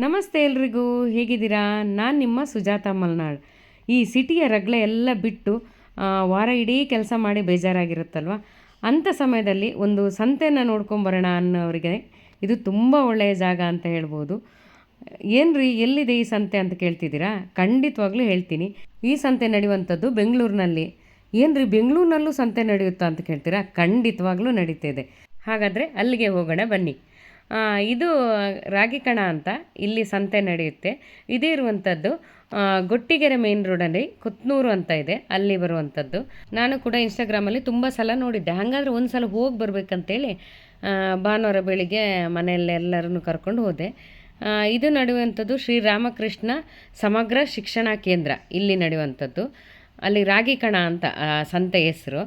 ನಮಸ್ತೆ ಎಲ್ರಿಗೂ, ಹೇಗಿದ್ದೀರಾ? ನಾನು ನಿಮ್ಮ ಸುಜಾತ ಮಲ್ನಾಡ್ ಈ ಸಿಟಿಯ ರಗಳೆ ಎಲ್ಲ ಬಿಟ್ಟು ವಾರ ಇಡೀ ಕೆಲಸ ಮಾಡಿ ಬೇಜಾರಾಗಿರುತ್ತಲ್ವ? ಅಂಥ ಸಮಯದಲ್ಲಿ ಒಂದು ಸಂತೆನ ನೋಡ್ಕೊಂಬರೋಣ ಅನ್ನೋರಿಗೆ ಇದು ತುಂಬ ಒಳ್ಳೆಯ ಜಾಗ ಅಂತ ಹೇಳ್ಬೋದು. ಏನ್ರಿ, ಎಲ್ಲಿದೆ ಈ ಸಂತೆ ಅಂತ ಕೇಳ್ತಿದ್ದೀರಾ? ಖಂಡಿತವಾಗ್ಲೂ ಹೇಳ್ತೀನಿ. ಈ ಸಂತೆ ನಡೆಯುವಂಥದ್ದು ಬೆಂಗಳೂರಿನಲ್ಲಿ. ಏನ್ರಿ, ಬೆಂಗಳೂರಿನಲ್ಲೂ ಸಂತೆ ನಡೆಯುತ್ತಾ ಅಂತ ಕೇಳ್ತೀರಾ? ಖಂಡಿತವಾಗ್ಲೂ ನಡೀತಿದೆ ಹಾಗಾದರೆ ಅಲ್ಲಿಗೆ ಹೋಗೋಣ ಬನ್ನಿ. ಇದು ರಾಗಿ ಕಣ ಅಂತ ಇಲ್ಲಿ ಸಂತೆ ನಡೆಯುತ್ತೆ. ಇದೇ ಇರುವಂಥದ್ದು ಗೊಟ್ಟಿಗೆರೆ ಮೇನ್ ರೋಡಲ್ಲಿ ಕುತ್ನೂರು ಅಂತ ಇದೆ, ಅಲ್ಲಿ ಬರುವಂಥದ್ದು. ನಾನು ಕೂಡ ಇನ್ಸ್ಟಾಗ್ರಾಮಲ್ಲಿ ತುಂಬ ಸಲ ನೋಡಿದ್ದೆ. ಹಾಗಾದ್ರೆ ಒಂದು ಸಲ ಹೋಗಿ ಬರಬೇಕಂತೇಳಿ ಭಾನುವಾರ ಬೆಳಿಗ್ಗೆ ಮನೆಯಲ್ಲೆಲ್ಲರನ್ನು ಕರ್ಕೊಂಡು ಹೋದೆ. ಇದು ನಡೆಯುವಂಥದ್ದು ಶ್ರೀರಾಮಕೃಷ್ಣ ಸಮಗ್ರ ಶಿಕ್ಷಣ ಕೇಂದ್ರ ಇಲ್ಲಿ ನಡೆಯುವಂಥದ್ದು. ಅಲ್ಲಿ ರಾಗಿ ಕಣ ಅಂತ ಸಂತೆ ಹೆಸರು.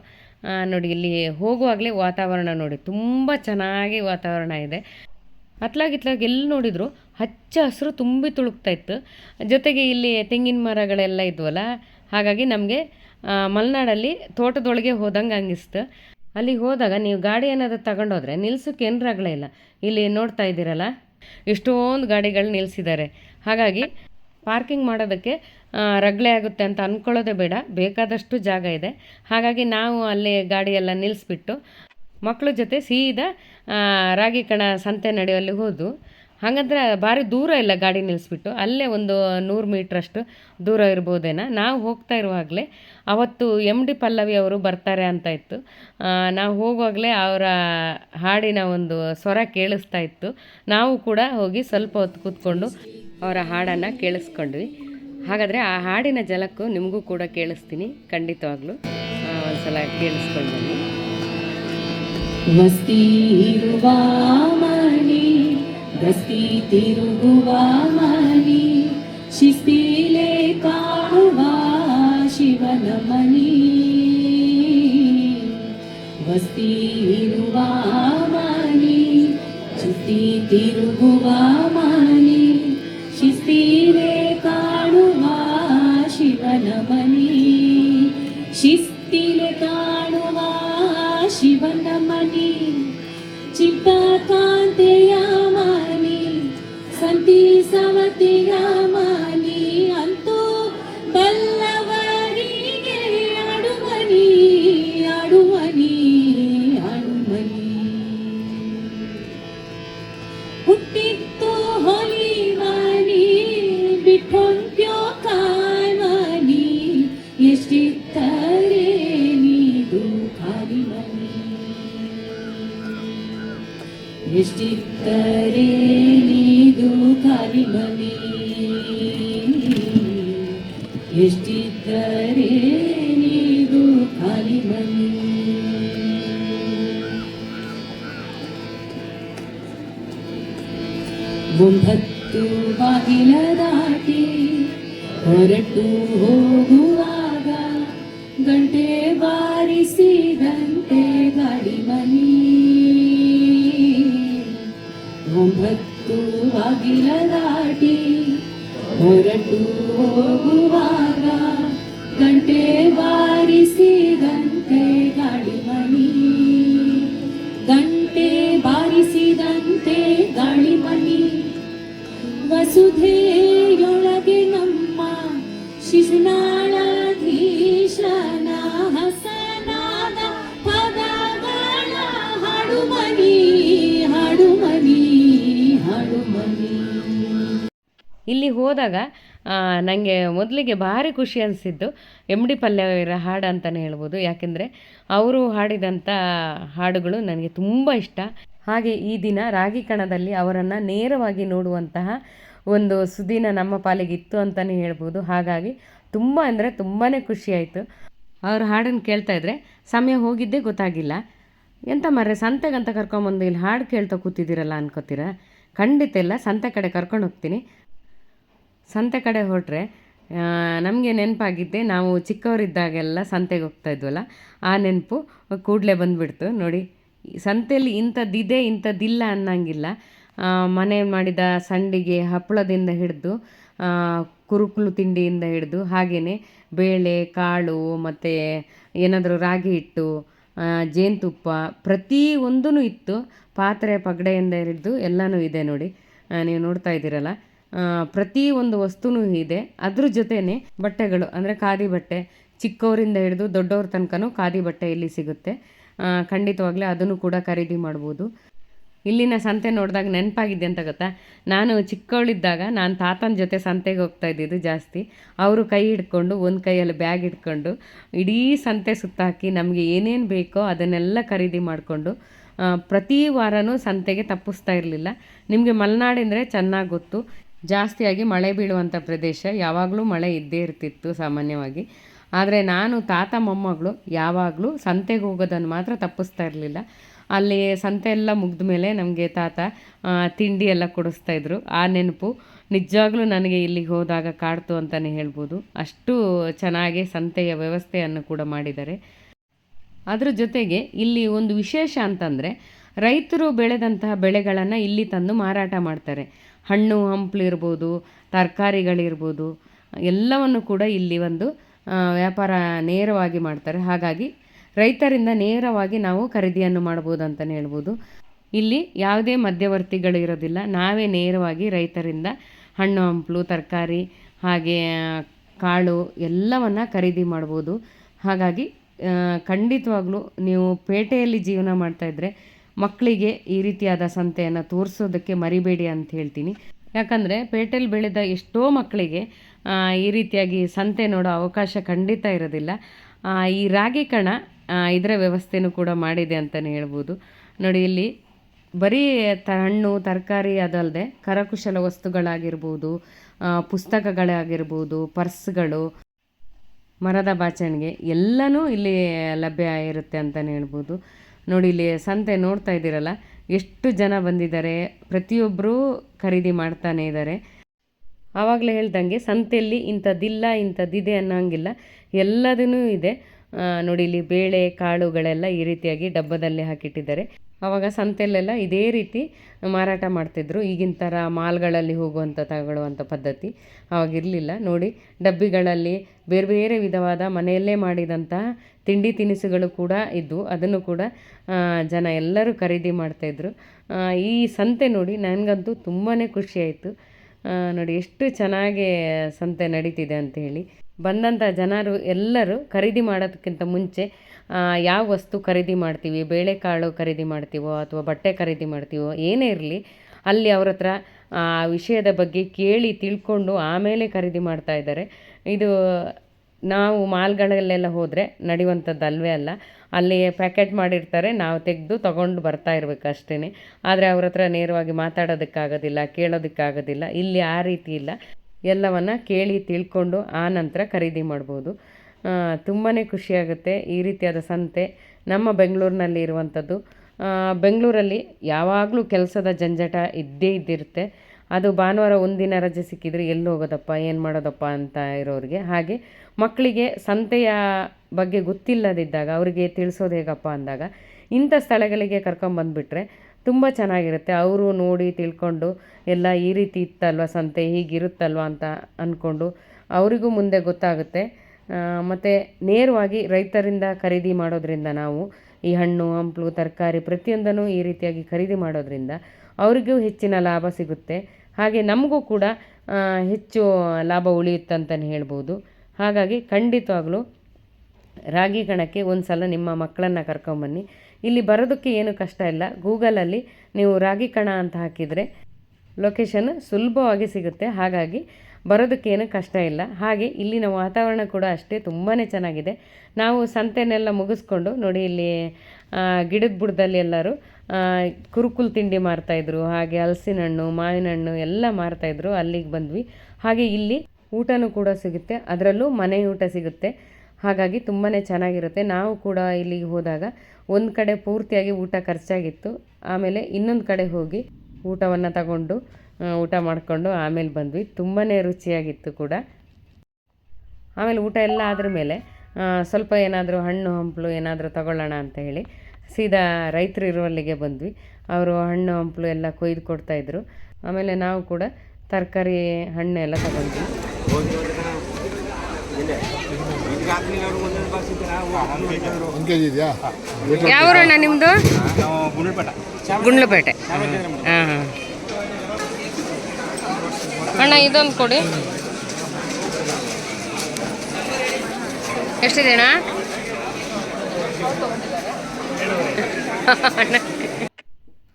ನೋಡಿ, ಇಲ್ಲಿ ಹೋಗುವಾಗಲೇ ವಾತಾವರಣ ನೋಡಿ, ತುಂಬ ಚೆನ್ನಾಗಿ ವಾತಾವರಣ ಇದೆ. ಅತ್ಲಾಗಿತ್ಲಾಗ ಎಲ್ಲಿ ನೋಡಿದ್ರು, ಹಚ್ಚ ಹಸಿರು ತುಂಬಿ ತುಳುಕ್ತಾ ಇತ್ತು. ಜೊತೆಗೆ ಇಲ್ಲಿ ತೆಂಗಿನ ಮರಗಳೆಲ್ಲ ಇದ್ವಲ್ಲ, ಹಾಗಾಗಿ ನಮಗೆ ಮಲೆನಾಡಲ್ಲಿ ತೋಟದೊಳಗೆ ಹೋದಂಗೆ ಅನ್ನಿಸ್ತು. ಅಲ್ಲಿಗೆ ಹೋದಾಗ ನೀವು ಗಾಡಿ ಏನಾದರೂ ತಗೊಂಡೋದ್ರೆ ನಿಲ್ಸೋಕ್ಕೆ ಏನರಾಗಲೇ ಇಲ್ಲ. ಇಲ್ಲಿ ನೋಡ್ತಾ ಇದ್ದೀರಲ್ಲ ಎಷ್ಟೊಂದು ಗಾಡಿಗಳು ನಿಲ್ಲಿಸಿದ್ದಾರೆ ಹಾಗಾಗಿ ಪಾರ್ಕಿಂಗ್ ಮಾಡೋದಕ್ಕೆ ರಗಳೆ ಆಗುತ್ತೆ ಅಂತ ಅಂದ್ಕೊಳ್ಳೋದೇ ಬೇಡ, ಬೇಕಾದಷ್ಟು ಜಾಗ ಇದೆ. ಹಾಗಾಗಿ ನಾವು ಅಲ್ಲಿ ಗಾಡಿಯೆಲ್ಲ ನಿಲ್ಲಿಸ್ಬಿಟ್ಟು ಮಕ್ಕಳ ಜೊತೆ ಸೀದಾ ರಾಗಿ ಕಣ ಸಂತೆ ನಡೆಯುವಲ್ಲಿ ಹೋದು. ಹಾಗಂದ್ರೆ ಭಾರಿ ದೂರ ಇಲ್ಲ ಗಾಡಿ ನಿಲ್ಲಿಸ್ಬಿಟ್ಟು ಅಲ್ಲೇ ಒಂದು ನೂರು ಮೀಟ್ರಷ್ಟು ದೂರ ಇರ್ಬೋದೇನ. ನಾವು ಹೋಗ್ತಾ ಇರುವಾಗಲೇ ಅವತ್ತು ಎಂ ಡಿ ಪಲ್ಲವಿ ಅವರು ಬರ್ತಾರೆ ಅಂತ ಇತ್ತು. ನಾವು ಹೋಗುವಾಗಲೇ ಅವರ ಹಾಡಿನ ಒಂದು ಸ್ವರ ಕೇಳಿಸ್ತಾ ಇತ್ತು. ನಾವು ಕೂಡ ಹೋಗಿ ಸ್ವಲ್ಪ ಹೊತ್ತು ಕೂತ್ಕೊಂಡು ಅವರ ಹಾಡನ್ನು ಕೇಳಿಸ್ಕೊಂಡ್ವಿ. ಹಾಗಾದರೆ ಆ ಹಾಡಿನ ಜಲಕ್ಕೂ ನಿಮಗೂ ಕೂಡ ಕೇಳಿಸ್ತೀನಿ. ಖಂಡಿತವಾಗ್ಲೂ ಒಂದು ಸಲ ಕೇಳಿಸ್ಕೊಂಡು ವಸ್ತಿ ಇರುವ ಮನಿ ಗಸ್ತಿ ತಿರುಗುವ ಮನಿ ಶಿಸ್ತಿಲೆ ಕಾಣುವ ಶಿವನ ಮನಿ ವಸ್ತಿ ಇರುವ ಮನಿ ಶಿಸ್ತಿ ತಿರುಗುವ ಮನಿ ಶಿಸ್ತಿಲೆ ಕಾಣುವ ಶಿವನ ಮನಿ ಶಿಸ್ತಿಲೆ ಹುಟ್ಟಿತ್ತು ಹೊಲಿ ಮನಿ ಬಿಟ್ಟೊಂಟ್ಯೋ ಕಾಮನಿ ಎಷ್ಟಿತ್ತರೆ ನೀದು ಖಾಲಿ ಮನಿ ಎಷ್ಟಿತ್ತರೆ ನೀದು ಖಾಲಿ ಮನಿ ಎಷ್ಟಿತ್ತರೆ ನೀದು ಖಾಲಿ ಮನಿ ಒಂಬತ್ತು ಬಾಗಿಲ ದಾಟಿ ಹೊರಟು ಹೋಗುವಾಗ ಗಂಟೆ ಬಾರಿಸಿದಂತೆ ಗಾಡಿ ಮನಿ. ಒಂಬತ್ತು ಬಾಗಿಲ ದಾಟಿ ಹೊರಟು ಹೋಗುವಾಗ ಗಂಟೆ ಬಾರಿಸಿದಂತೆ ನಮ್ಮ ಶಿಶುನಾಳಾಧೀಶನ ಹಸನಾದ ಪದಗಳ ಹಾಡುಮನಿ ಹಾಡುಮನಿ ಹಾಡುಮನಿ. ಇಲ್ಲಿ ಹೋದಾಗ ನನಗೆ ಮೊದಲಿಗೆ ಭಾರಿ ಖುಷಿ ಅನಿಸಿದ್ದು ಎಂ ಡಿ ಪಲ್ಯವರ ಹಾಡು ಅಂತಲೇ ಹೇಳ್ಬೋದು. ಯಾಕೆಂದರೆ, ಅವರು ಹಾಡಿದಂಥ ಹಾಡುಗಳು ನನಗೆ ತುಂಬ ಇಷ್ಟ. ಹಾಗೆ ಈ ದಿನ ರಾಗಿ ಕಣದಲ್ಲಿ ಅವರನ್ನು ನೇರವಾಗಿ ನೋಡುವಂತಹ ಒಂದು ಸುದಿನ ನಮ್ಮ ಪಾಲಿಗಿತ್ತು ಅಂತಲೇ ಹೇಳ್ಬೋದು. ಹಾಗಾಗಿ ತುಂಬ ಅಂದರೆ ತುಂಬಾ ಖುಷಿ ಆಯಿತು. ಅವ್ರ ಹಾಡನ್ನು ಕೇಳ್ತಾ ಇದ್ರೆ, ಸಮಯ ಹೋಗಿದ್ದೇ ಗೊತ್ತಾಗಿಲ್ಲ. ಎಂತ ಮರ್ರೆ ಸಂತೆಗಂತ ಕರ್ಕೊಂಬಂದು ಇಲ್ಲಿ ಹಾಡು ಕೇಳ್ತಾ ಕೂತಿದ್ದೀರಲ್ಲ ಅನ್ಕೋತೀರಾ? ಖಂಡಿತ ಇಲ್ಲ, ಸಂತೆ ಕಡೆ ಕರ್ಕೊಂಡು ಹೋಗ್ತೀನಿ. ಸಂತೆ ಕಡೆ ಹೊರಟ್ರೆ ನಮಗೆ ನೆನಪಾಗಿದ್ದೆ, ನಾವು ಚಿಕ್ಕವರಿದ್ದಾಗೆಲ್ಲ ಸಂತೆಗೆ ಹೋಗ್ತಾ ಇದ್ವಲ್ಲ, ಆ ನೆನಪು ಕೂಡಲೇ ಬಂದುಬಿಡ್ತು. ನೋಡಿ ಸಂತೆಯಲ್ಲಿ ಇಂಥದ್ದಿದೆ, ಇಂಥದ್ದಿಲ್ಲ ಅನ್ನಂಗಿಲ್ಲ. ಮನೆ ಮಾಡಿದ ಸಂಡಿಗೆ ಹಪ್ಪಳದಿಂದ ಹಿಡಿದು ಕುರುಕುಲು ತಿಂಡಿಯಿಂದ ಹಿಡಿದು ಹಾಗೆಯೇ ಬೇಳೆ, ಕಾಳು, ಮತ್ತು ಏನಾದರೂ ರಾಗಿ ಹಿಟ್ಟು ಜೇನುತುಪ್ಪ ಪ್ರತಿ ಒಂದೂ ಇತ್ತು. ಪಾತ್ರೆ ಪಗಡೆಯಿಂದ ಹಿಡಿದು ಎಲ್ಲನೂ ಇದೆ ನೋಡಿ. ನೀವು ನೋಡ್ತಾ ಇದ್ದೀರಲ್ಲ. ಪ್ರತಿ ಒಂದು ವಸ್ತುನೂ ಇದೆ. ಅದ್ರ ಜೊತೆನೆ ಬಟ್ಟೆಗಳು, ಅಂದರೆ ಖಾದಿ ಬಟ್ಟೆ, ಚಿಕ್ಕವರಿಂದ ಹಿಡಿದು ದೊಡ್ಡವ್ರ ತನಕನೂ ಖಾದಿ ಬಟ್ಟೆ ಇಲ್ಲಿ ಸಿಗುತ್ತೆ. ಖಂಡಿತವಾಗ್ಲೂ ಅದನ್ನು ಕೂಡ ಖರೀದಿ ಮಾಡ್ಬೋದು. ಇಲ್ಲಿನ ಸಂತೆ ನೋಡಿದಾಗ ನೆನಪಾಗಿದೆ ಅಂತ ಗೊತ್ತಾ? ನಾನು ಚಿಕ್ಕವಳಿದ್ದಾಗ ನಾನು ತಾತನ ಜೊತೆ ಸಂತೆಗೆ ಹೋಗ್ತಾ ಇದ್ದಿದ್ದು ಜಾಸ್ತಿ. ಅವರು ಕೈ ಹಿಡ್ಕೊಂಡು ಒಂದು ಕೈಯಲ್ಲಿ ಬ್ಯಾಗ್ ಹಿಡ್ಕೊಂಡು ಇಡೀ ಸಂತೆ ಸುತ್ತಾಕಿ ನಮಗೆ ಏನೇನು ಬೇಕೋ ಅದನ್ನೆಲ್ಲ ಖರೀದಿ ಮಾಡಿಕೊಂಡು ಪ್ರತಿ ವಾರನೂ ಸಂತೆಗೆ ತಪ್ಪಿಸ್ತಾ ಇರಲಿಲ್ಲ. ನಿಮಗೆ ಮಲೆನಾಡಿಂದರೆ ಚೆನ್ನಾಗಿ ಗೊತ್ತು. ಜಾಸ್ತಿಯಾಗಿ ಮಳೆ ಬೀಳುವಂಥ ಪ್ರದೇಶ. ಯಾವಾಗಲೂ ಮಳೆ ಇದ್ದೇ ಇರ್ತಿತ್ತು ಸಾಮಾನ್ಯವಾಗಿ. ಆದರೆ ನಾನು ತಾತ ಮೊಮ್ಮಗಳು ಯಾವಾಗಲೂ ಸಂತೆಗೆ ಹೋಗೋದನ್ನು ಮಾತ್ರ ತಪ್ಪಿಸ್ತಾ ಇರಲಿಲ್ಲ. ಅಲ್ಲಿ ಸಂತೆ ಎಲ್ಲ ಮುಗಿದ ಮೇಲೆ ನಮಗೆ ತಾತ ತಿಂಡಿ ಎಲ್ಲ ಕೊಡಿಸ್ತಾಯಿದ್ರು ಆ ನೆನಪು ನಿಜವಾಗ್ಲೂ ನನಗೆ ಇಲ್ಲಿಗೆ ಹೋದಾಗ ಕಾಡ್ತು ಅಂತಲೇ ಹೇಳ್ಬೋದು. ಅಷ್ಟು ಚೆನ್ನಾಗಿ ಸಂತೆಯ ವ್ಯವಸ್ಥೆಯನ್ನು ಕೂಡ ಮಾಡಿದ್ದಾರೆ. ಅದರ ಜೊತೆಗೆ ಇಲ್ಲಿ ಒಂದು ವಿಶೇಷ ಅಂತಂದರೆ ರೈತರು ಬೆಳೆದಂತಹ ಬೆಳೆಗಳನ್ನು ಇಲ್ಲಿ ತಂದು ಮಾರಾಟ ಮಾಡ್ತಾರೆ. ಹಣ್ಣು ಹಂಪ್ಲಿರ್ಬೋದು ತರಕಾರಿಗಳಿರ್ಬೋದು ಎಲ್ಲವನ್ನು ಕೂಡ ಇಲ್ಲಿ ಒಂದು ವ್ಯಾಪಾರ ನೇರವಾಗಿ ಮಾಡ್ತಾರೆ. ಹಾಗಾಗಿ ರೈತರಿಂದ ನೇರವಾಗಿ ನಾವು ಖರೀದಿಯನ್ನು ಮಾಡ್ಬೋದು ಅಂತಲೇ ಹೇಳ್ಬೋದು. ಇಲ್ಲಿ ಯಾವುದೇ ಮಧ್ಯವರ್ತಿಗಳು ಇರೋದಿಲ್ಲ. ನಾವೇ ನೇರವಾಗಿ ರೈತರಿಂದ ಹಣ್ಣು, ಹಂಪಲು, ತರಕಾರಿ, ಹಾಗೆ ಕಾಳು ಎಲ್ಲವನ್ನು ಖರೀದಿ ಮಾಡ್ಬೋದು ಹಾಗಾಗಿ ಖಂಡಿತವಾಗ್ಲೂ ನೀವು ಪೇಟೆಯಲ್ಲಿ ಜೀವನ ಮಾಡ್ತಾಯಿದ್ರೆ ಮಕ್ಕಳಿಗೆ ಈ ರೀತಿಯಾದ ಸಂತೆಯನ್ನು ತೋರಿಸೋದಕ್ಕೆ ಮರಿಬೇಡಿ ಅಂತ ಹೇಳ್ತೀನಿ. ಯಾಕಂದರೆ ಪೇಟೆಯಲ್ಲಿ ಬೆಳೆದ ಎಷ್ಟೋ ಮಕ್ಕಳಿಗೆ ಈ ರೀತಿಯಾಗಿ ಸಂತೆ ನೋಡೋ ಅವಕಾಶ ಖಂಡಿತ ಇರೋದಿಲ್ಲ. ಈ ರಾಗಿ ಕಣ ಇದರ ವ್ಯವಸ್ಥೆನೂ ಕೂಡ ಮಾಡಿದೆ ಅಂತಲೇ ಹೇಳ್ಬೋದು. ನೋಡಿ, ಇಲ್ಲಿ ಬರೀ ತ, ಹಣ್ಣು, ತರಕಾರಿ ಅದಲ್ಲದೆ ಕರಕುಶಲ ವಸ್ತುಗಳಾಗಿರ್ಬೋದು ಪುಸ್ತಕಗಳಾಗಿರ್ಬೋದು, ಪರ್ಸ್ಗಳು, ಮರದ ಬಾಚಣಿಗೆ ಎಲ್ಲನೂ ಇಲ್ಲಿ ಲಭ್ಯ ಇರುತ್ತೆ ಅಂತಲೇ ಹೇಳ್ಬೋದು. ನೋಡಿ, ಇಲ್ಲಿ ಸಂತೆ ನೋಡ್ತಾ ಇದ್ದೀರಲ್ಲ, ಎಷ್ಟು ಜನ ಬಂದಿದ್ದಾರೆ ಪ್ರತಿಯೊಬ್ಬರೂ ಖರೀದಿ ಮಾಡ್ತಾನೆ ಇದ್ದಾರೆ. ಆವಾಗಲೇ ಹೇಳ್ದಂಗೆ, ಸಂತೆಯಲ್ಲಿ ಇಂಥದ್ದಿಲ್ಲ, ಇಂಥದ್ದಿದೆ ಅನ್ನೋಂಗಿಲ್ಲ ಎಲ್ಲದೂ ಇದೆ. ನೋಡಿ, ಇಲ್ಲಿ ಬೇಳೆ, ಕಾಳುಗಳೆಲ್ಲ ಈ ರೀತಿಯಾಗಿ ಡಬ್ಬದಲ್ಲಿ ಹಾಕಿಟ್ಟಿದ್ದಾರೆ. ಆವಾಗ ಸಂತೆಯಲ್ಲೆಲ್ಲ ಇದೇ ರೀತಿ ಮಾರಾಟ ಮಾಡ್ತಿದ್ರು. ಈಗಿನ ಥರ ಮಾಲ್ಗಳಲ್ಲಿ ಹೋಗುವಂಥ ತಗೊಳ್ಳುವಂಥ ಪದ್ಧತಿ ಆವಾಗಿರಲಿಲ್ಲ ನೋಡಿ, ಡಬ್ಬಿಗಳಲ್ಲಿ ಬೇರೆ ಬೇರೆ ವಿಧವಾದ ಮನೆಯಲ್ಲೇ ಮಾಡಿದಂತಹ ತಿಂಡಿ ತಿನಿಸುಗಳು ಕೂಡ ಇದ್ದವು ಅದನ್ನು ಕೂಡ ಜನ ಎಲ್ಲರೂ ಖರೀದಿ ಮಾಡ್ತಾಯಿದ್ರು ಈ ಸಂತೆ ನೋಡಿ, ನನಗಂತೂ ತುಂಬಾ ಖುಷಿಯಾಯಿತು ನೋಡಿ, ಎಷ್ಟು ಚೆನ್ನಾಗಿ ಸಂತೆ ನಡೀತಿದೆ ಅಂತ ಹೇಳಿ. ಬಂದಂಥ ಜನರು ಎಲ್ಲರೂ ಖರೀದಿ ಮಾಡೋದಕ್ಕಿಂತ ಮುಂಚೆ ಯಾವ ವಸ್ತು ಖರೀದಿ ಮಾಡ್ತೀವಿ? ಬೇಳೆಕಾಳು ಖರೀದಿ ಮಾಡ್ತೀವೋ ಅಥವಾ ಬಟ್ಟೆ ಖರೀದಿ ಮಾಡ್ತೀವೋ? ಏನೇ ಇರಲಿ, ಅಲ್ಲಿ ಅವ್ರ ಹತ್ರ, ಆ, ವಿಷಯದ ಬಗ್ಗೆ ಕೇಳಿ ತಿಳ್ಕೊಂಡು ಆಮೇಲೆ ಖರೀದಿ ಮಾಡ್ತಾ ಇದ್ದಾರೆ. ಇದು ನಾವು ಮಾಲ್ಗಳಲ್ಲೆಲ್ಲ ಹೋದರೆ ನಡೆಯುವಂಥದ್ದು ಅಲ್ವೇ ಅಲ್ಲ ಅಲ್ಲಿ ಪ್ಯಾಕೆಟ್ ಮಾಡಿರ್ತಾರೆ, ನಾವು ತೆಗೆದು ತೊಗೊಂಡು ಬರ್ತಾ ಇರಬೇಕು ಅಷ್ಟೇ ಆದರೆ ಅವ್ರ ಹತ್ರ ನೇರವಾಗಿ ಮಾತಾಡೋದಕ್ಕಾಗೋದಿಲ್ಲ, ಕೇಳೋದಕ್ಕಾಗೋದಿಲ್ಲ, ಇಲ್ಲಿ ಆ ರೀತಿ ಇಲ್ಲ. ಎಲ್ಲವನ್ನು ಕೇಳಿ ತಿಳ್ಕೊಂಡು ಆ ನಂತರ ಖರೀದಿ ಮಾಡ್ಬೋದು. ತುಂಬಾ ಖುಷಿಯಾಗುತ್ತೆ ಈ ರೀತಿಯಾದ ಸಂತೆ ನಮ್ಮ ಬೆಂಗಳೂರಿನಲ್ಲಿ ಇರುವಂಥದ್ದು. ಬೆಂಗಳೂರಲ್ಲಿ ಯಾವಾಗಲೂ ಕೆಲಸದ ಜಂಜಟ ಇದ್ದೇ ಇದ್ದಿರುತ್ತೆ. ಅದು ಭಾನುವಾರ ಒಂದಿನ ರಜೆ ಸಿಕ್ಕಿದ್ರೆ ಎಲ್ಲಿ ಹೋಗೋದಪ್ಪ, ಏನು ಮಾಡೋದಪ್ಪ ಅಂತ ಇರೋರಿಗೆ. ಹಾಗೆ ಮಕ್ಕಳಿಗೆ ಸಂತೆಯ ಬಗ್ಗೆ ಗೊತ್ತಿಲ್ಲದಿದ್ದಾಗ, ಅವರಿಗೆ ತಿಳಿಸೋದು ಹೇಗಪ್ಪ ಅಂದಾಗ ಇಂಥ ಸ್ಥಳಗಳಿಗೆ ಕರ್ಕೊಂಬಂದುಬಿಟ್ರೆ ತುಂಬ ಚೆನ್ನಾಗಿರುತ್ತೆ. ಅವರು ನೋಡಿ ತಿಳ್ಕೊಂಡು ಎಲ್ಲ ಈ ರೀತಿ ಇತ್ತಲ್ವ ಸಂತೆ, ಹೀಗಿರುತ್ತಲ್ವ ಅಂತ ಅಂದ್ಕೊಂಡು ಅವರಿಗೂ ಮುಂದೆ ಗೊತ್ತಾಗುತ್ತೆ. ಮತ್ತು ನೇರವಾಗಿ ರೈತರಿಂದ ಖರೀದಿ ಮಾಡೋದ್ರಿಂದ ನಾವು ಈ ಹಣ್ಣು, ಹಂಪಲು, ತರಕಾರಿ ಪ್ರತಿಯೊಂದನ್ನು ಈ ರೀತಿಯಾಗಿ ಖರೀದಿ ಮಾಡೋದ್ರಿಂದ ಅವರಿಗೂ ಹೆಚ್ಚಿನ ಲಾಭ ಸಿಗುತ್ತೆ. ಹಾಗೆ ನಮಗೂ ಕೂಡ ಹೆಚ್ಚು ಲಾಭ ಉಳಿಯುತ್ತಂತಲೇ ಹೇಳ್ಬೋದು. ಹಾಗಾಗಿ ಖಂಡಿತವಾಗ್ಲೂ ರಾಗಿ ಕಣಕ್ಕೆ ಒಂದು ಸಲ ನಿಮ್ಮ ಮಕ್ಕಳನ್ನು ಕರ್ಕೊಂಬನ್ನಿ. ಇಲ್ಲಿ ಬರೋದಕ್ಕೆ ಏನು ಕಷ್ಟ ಇಲ್ಲ. ಗೂಗಲಲ್ಲಿ ನೀವು ರಾಗಿ ಕಣ ಅಂತ ಹಾಕಿದರೆ ಲೊಕೇಶನ್ ಸುಲಭವಾಗಿ ಸಿಗುತ್ತೆ. ಹಾಗಾಗಿ ಬರೋದಕ್ಕೇನು ಕಷ್ಟ ಇಲ್ಲ. ಹಾಗೆ ಇಲ್ಲಿನ ವಾತಾವರಣ ಕೂಡ ಅಷ್ಟೇ ತುಂಬಾ ಚೆನ್ನಾಗಿದೆ. ನಾವು ಸಂತೆನೆಲ್ಲ ಮುಗಿಸ್ಕೊಂಡು ನೋಡಿ ಇಲ್ಲಿ ಗಿಡದ ಬುಡದಲ್ಲಿ ಎಲ್ಲರೂ ಕುರುಕುಲ್ ತಿಂಡಿ ಮಾರ್ತಾಯಿದ್ರು ಹಾಗೆ ಹಲಸಿನ ಹಣ್ಣು ಮಾವಿನ ಹಣ್ಣು ಎಲ್ಲ ಮಾರ್ತಾಯಿದ್ರು ಅಲ್ಲಿಗೆ ಬಂದ್ವಿ. ಹಾಗೆ ಇಲ್ಲಿ ಊಟನೂ ಕೂಡ ಸಿಗುತ್ತೆ. ಅದರಲ್ಲೂ ಮನೆ ಊಟ ಸಿಗುತ್ತೆ. ಹಾಗಾಗಿ ತುಂಬಾ ಚೆನ್ನಾಗಿರುತ್ತೆ. ನಾವು ಕೂಡ ಇಲ್ಲಿಗೆ ಹೋದಾಗ ಒಂದು ಕಡೆ ಪೂರ್ತಿಯಾಗಿ ಊಟ ಖರ್ಚಾಗಿತ್ತು. ಆಮೇಲೆ ಇನ್ನೊಂದು ಕಡೆ ಹೋಗಿ ಊಟವನ್ನು ತಗೊಂಡು ಊಟ ಮಾಡಿಕೊಂಡು ಆಮೇಲೆ ಬಂದ್ವಿ. ತುಂಬಾ ರುಚಿಯಾಗಿತ್ತು ಕೂಡ. ಆಮೇಲೆ ಊಟ ಎಲ್ಲ ಆದ್ರ ಮೇಲೆ ಸ್ವಲ್ಪ ಏನಾದರೂ ಹಣ್ಣು, ಹಂಪಲು ಏನಾದರೂ ತಗೊಳ್ಳೋಣ ಅಂತ ಹೇಳಿ ಸೀದಾ ರೈತರು ಇರುವಲ್ಲಿಗೆ ಬಂದ್ವಿ. ಅವರು ಹಣ್ಣು, ಹಂಪಲು ಎಲ್ಲ ಕೊಯ್ದು ಕೊಡ್ತಾಯಿದ್ರು ಆಮೇಲೆ ನಾವು ಕೂಡ ತರಕಾರಿ ಹಣ್ಣು ಎಲ್ಲ ತಗೊಂಡ್ವಿ. ಒಂದು ಕೆ ಜಿ ಇದೆಯಾ ಯಾವ ಅಣ್ಣ ನಿಮ್ಮದು ಗುಂಡ್ಲುಪೇಟೆ ಹಾಂ ಹಾಂ. ಅಣ್ಣ ಇದೊಂದು ಕೊಡಿ. ಎಷ್ಟಿದೆ ಅಣ್ಣ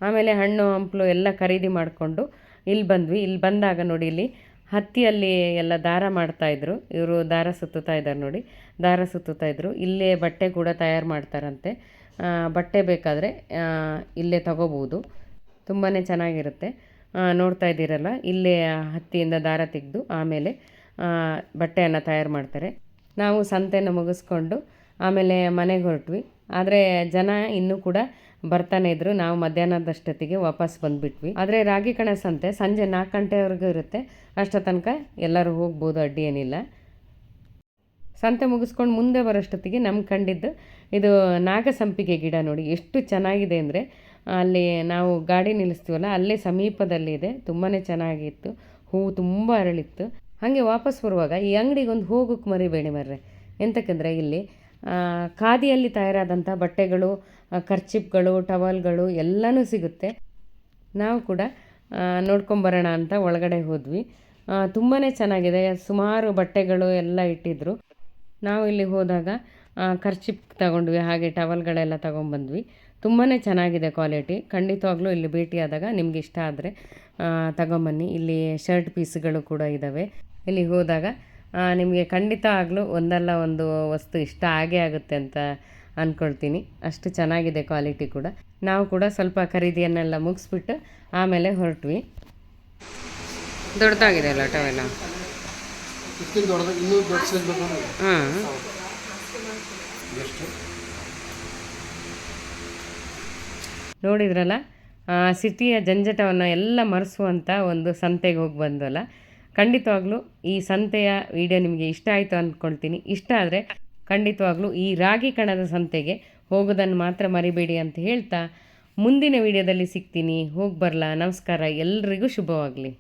ಆಮೇಲೆ ಹಣ್ಣು ಹಂಪಲು ಎಲ್ಲ ಖರೀದಿ ಮಾಡಿಕೊಂಡು ಇಲ್ಲಿ ಬಂದ್ವಿ. ಇಲ್ಲಿ ಬಂದಾಗ ನೋಡಿ ಇಲ್ಲಿ ಹತ್ತಿಯಲ್ಲಿ ಎಲ್ಲ ದಾರ ಮಾಡ್ತಾಯಿದ್ರು ಇವರು ದಾರ ಸುತ್ತುತ್ತಾ ಇದ್ದಾರೆ ನೋಡಿ. ದಾರ ಸುತ್ತುತ್ತಾ ಇದ್ದರು ಇಲ್ಲೇ ಬಟ್ಟೆ ಕೂಡ ತಯಾರು ಮಾಡ್ತಾರಂತೆ. ಬಟ್ಟೆ ಬೇಕಾದರೆ ಇಲ್ಲೇ ತಗೋಬೋದು. ತುಂಬಾ ಚೆನ್ನಾಗಿರುತ್ತೆ. ನೋಡ್ತಾ ಇದ್ದೀರಲ್ಲ, ಇಲ್ಲೇ ಹತ್ತಿಯಿಂದ ದಾರ ತೆಗೆದು ಆಮೇಲೆ ಬಟ್ಟೆಯನ್ನು ತಯಾರು ಮಾಡ್ತಾರೆ. ನಾವು ಸಂತೆನ ಮುಗಿಸ್ಕೊಂಡು ಆಮೇಲೆ ಮನೆಗೆ ಹೊರಟ್ವಿ. ಆದರೆ ಜನ ಇನ್ನೂ ಕೂಡ ಬರ್ತಾನೆ ಇದ್ದರು ನಾವು ಮಧ್ಯಾಹ್ನದಷ್ಟೊತ್ತಿಗೆ ವಾಪಸ್ ಬಂದುಬಿಟ್ವಿ. ಆದರೆ ರಾಗಿ ಕಣ ಸಂತೆ ಸಂಜೆ ನಾಲ್ಕು ಗಂಟೆವರೆಗೂ ಇರುತ್ತೆ. ಅಷ್ಟೋ ತನಕ ಎಲ್ಲರೂ ಹೋಗ್ಬೋದು, ಅಡ್ಡಿ ಏನಿಲ್ಲ. ಸಂತೆ ಮುಗಿಸ್ಕೊಂಡು ಮುಂದೆ ಬರೋಷ್ಟೊತ್ತಿಗೆ ನಮ್ಗೆ ಕಂಡಿದ್ದು ಇದು ನಾಗಸಂಪಿಗೆ ಗಿಡ ನೋಡಿ, ಎಷ್ಟು ಚೆನ್ನಾಗಿದೆ ಅಂದರೆ ಅಲ್ಲಿ ನಾವು ಗಾಡಿ ನಿಲ್ಲಿಸ್ತೀವಲ್ಲ, ಅಲ್ಲೇ ಸಮೀಪದಲ್ಲಿ ಇದೆ ತುಂಬಾ ಚೆನ್ನಾಗಿತ್ತು ಹೂವು ತುಂಬ ಅರಳಿತ್ತು. ಹಾಗೆ ವಾಪಸ್ ಬರುವಾಗ ಈ ಅಂಗಡಿಗೆ ಒಂದು ಹೋಗೋಕ್ಕೆ ಮರಿಬೇಡಿ ಮರ್ರೆ ಎಂತಕ್ಕಂದರೆ ಇಲ್ಲಿ ಖಾದಿಯಲ್ಲಿ ತಯಾರಾದಂಥ ಬಟ್ಟೆಗಳು ಖರ್ಚಿಪ್ಗಳು, ಟವಲ್ಗಳು ಎಲ್ಲನೂ ಸಿಗುತ್ತೆ. ನಾವು ಕೂಡ ನೋಡ್ಕೊಂಬರೋಣ ಅಂತ ಒಳಗಡೆ ಹೋದ್ವಿ. ತುಂಬಾ ಚೆನ್ನಾಗಿದೆ, ಸುಮಾರು ಬಟ್ಟೆಗಳು ಎಲ್ಲ ಇಟ್ಟಿದ್ರು. ನಾವು ಇಲ್ಲಿ ಹೋದಾಗ ಖರ್ಚಿಪ್ ತಗೊಂಡ್ವಿ, ಹಾಗೆ ಟವಲ್ಗಳೆಲ್ಲ ತೊಗೊಂಬಂದ್ವಿ ತುಂಬಾ ಚೆನ್ನಾಗಿದೆ ಕ್ವಾಲಿಟಿ. ಖಂಡಿತವಾಗ್ಲೂ ಇಲ್ಲಿ ಭೇಟಿಯಾದಾಗ ನಿಮ್ಗೆ ಇಷ್ಟ ಆದರೆ ತಗೊಂಬನ್ನಿ. ಇಲ್ಲಿ ಶರ್ಟ್ ಪೀಸ್ಗಳು ಕೂಡ ಇದ್ದಾವೆ ಇಲ್ಲಿ ಹೋದಾಗ ನಿಮಗೆ ಖಂಡಿತ ಆಗಲೂ ಒಂದಲ್ಲ ಒಂದು ವಸ್ತು ಇಷ್ಟ ಆಗೇ ಆಗುತ್ತೆ ಅಂತ ಅಂದ್ಕೊಳ್ತೀನಿ ಅಷ್ಟು ಚೆನ್ನಾಗಿದೆ ಕ್ವಾಲಿಟಿ ಕೂಡ. ನಾವು ಕೂಡ ಸ್ವಲ್ಪ ಖರೀದಿಯನ್ನೆಲ್ಲ ಮುಗಿಸ್ಬಿಟ್ಟು ಆಮೇಲೆ ಹೊರಟ್ವಿ. ದೊಡ್ಡದಾಗಿದೆ ಅಲ್ಲ ಟವೆಲ್ಲ ನೋಡಿದ್ರಲ್ಲ ಸಿಟಿಯ ಜಂಜಟವನ್ನು ಎಲ್ಲ ಮರೆಸುವಂಥ ಒಂದು ಸಂತೆಗೆ ಹೋಗಿ ಬಂದಲ್ಲ ಖಂಡಿತವಾಗ್ಲೂ ಈ ಸಂತೆಯ ವಿಡಿಯೋ ನಿಮಗೆ ಇಷ್ಟ ಆಯಿತು ಅಂದ್ಕೊಳ್ತೀನಿ ಇಷ್ಟ ಆದರೆ ಖಂಡಿತವಾಗ್ಲೂ ಈ ರಾಗಿ ಕಣದ ಸಂತೆಗೆ ಹೋಗೋದನ್ನು ಮಾತ್ರ ಮರಿಬೇಡಿ ಅಂತ ಹೇಳ್ತಾ ಮುಂದಿನ ವಿಡಿಯೋದಲ್ಲಿ ಸಿಗ್ತೀನಿ. ಹೋಗಿ ಬರಲಾ. ನಮಸ್ಕಾರ. ಎಲ್ರಿಗೂ ಶುಭವಾಗಲಿ.